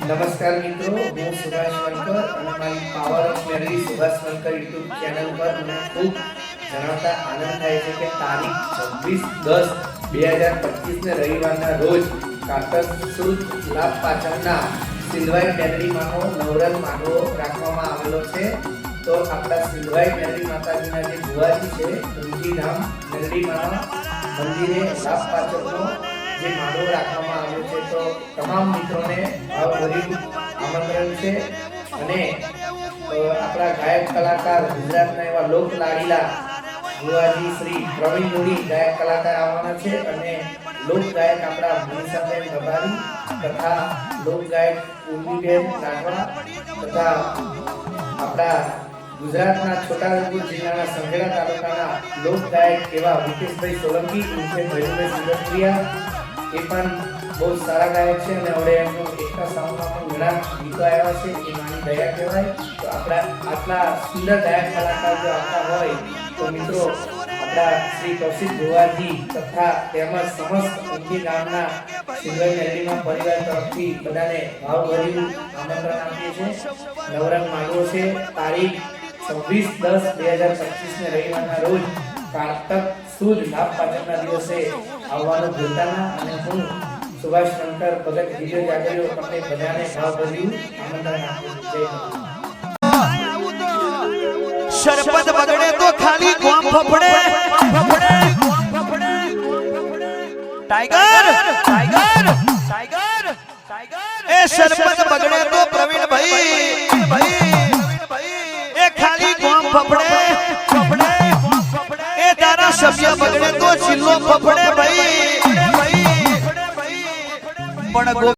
નમસ્કાર મિત્રો, હું સુભાષ વનકર અને મારી power of memory Subhash Vankar YouTube channel પર મને ખૂબ જણાવતા આનંદ થાય છે કે તારીખ છવ્વીસ દસ બે હજાર પચીસને રવિવારના રોજ કાતર સુદ લાભ પાછળના સિલવાઈ મેલડીમાંનો નવરંગ માંડવો રાખવામાં આવેલો છે. તો આપણા સિલવાઈ મેલડી માતાજીના જે ગુવાજી છે રૂચીધામ મેલડીમાંના મંદિરે લાભ પાછળનો જે માળો રાખવામાં આવ્યો છે, તો તમામ મિત્રોને ભાવભર્યું આમંત્રણ છે. અને આપણા ગાયક કલાકાર ગુજરાતના એવા લોક લાડીલા ગુવાજી શ્રી પ્રવીણ મુડી ગાયક કલાકાર આવવાના છે અને લોક ગાયક આપણા મનીષાબેન ગભારી તથા લોક ગાયક ઉર્મીબેન રાઠવા તથા આપણા ગુજરાતના છોટાઉદેપુર જિલ્લાના સંઘેડા તાલુકાના લોક ગાયક એવા વિકેશભાઈ સોલંકી ઉર્ફે ભૈરવભાઈ સુરત્રિયા એ પણ બહુ સારા ગાયક છે અને હવે એમનો એકતા સાઉન્ડમાં પણ ઘણા ગીતો આવ્યા છે, એ માની દયા કહેવાય. તો આપણા આટલા સુંદર ગાયક કલાકાર જો આવતા હોય, તો મિત્રો આપણા શ્રી કૌશિક ભુવાજી તથા તેમજ સમસ્ત ઊંઘી ગામના સિંગલ મેલડીમાં પરિવાર તરફથી બધાને ભાવભર્યું આમંત્રણ આપીએ છીએ. નવરંગ માંડવો છે, તારીખ છવ્વીસ દસ બે હજાર પચીસને રવિવારના રોજ કારતક સુદ લાભ પાચકના દિવસે આવવાનું ભૂલતાના અને હું સુભાષ શંકર ભગત વિજય જાગરીઓ તમને બધાને ભાવભર્યું આમંત્રણ આપું. જય હિન્દ. બગડે તો ખાલી ગોમ ફફડે. ફફડે ટાઈગર ટાઈગર ટાઈગર ટાઈગર. એ સરપંચ બગડે તો પ્રવીણભાઈ. ભાઈ એ ખાલી ગોમ ફફડે ફફડે. બગડે તો ચિલ્લો ફફડે ભાઈ પણ ગો-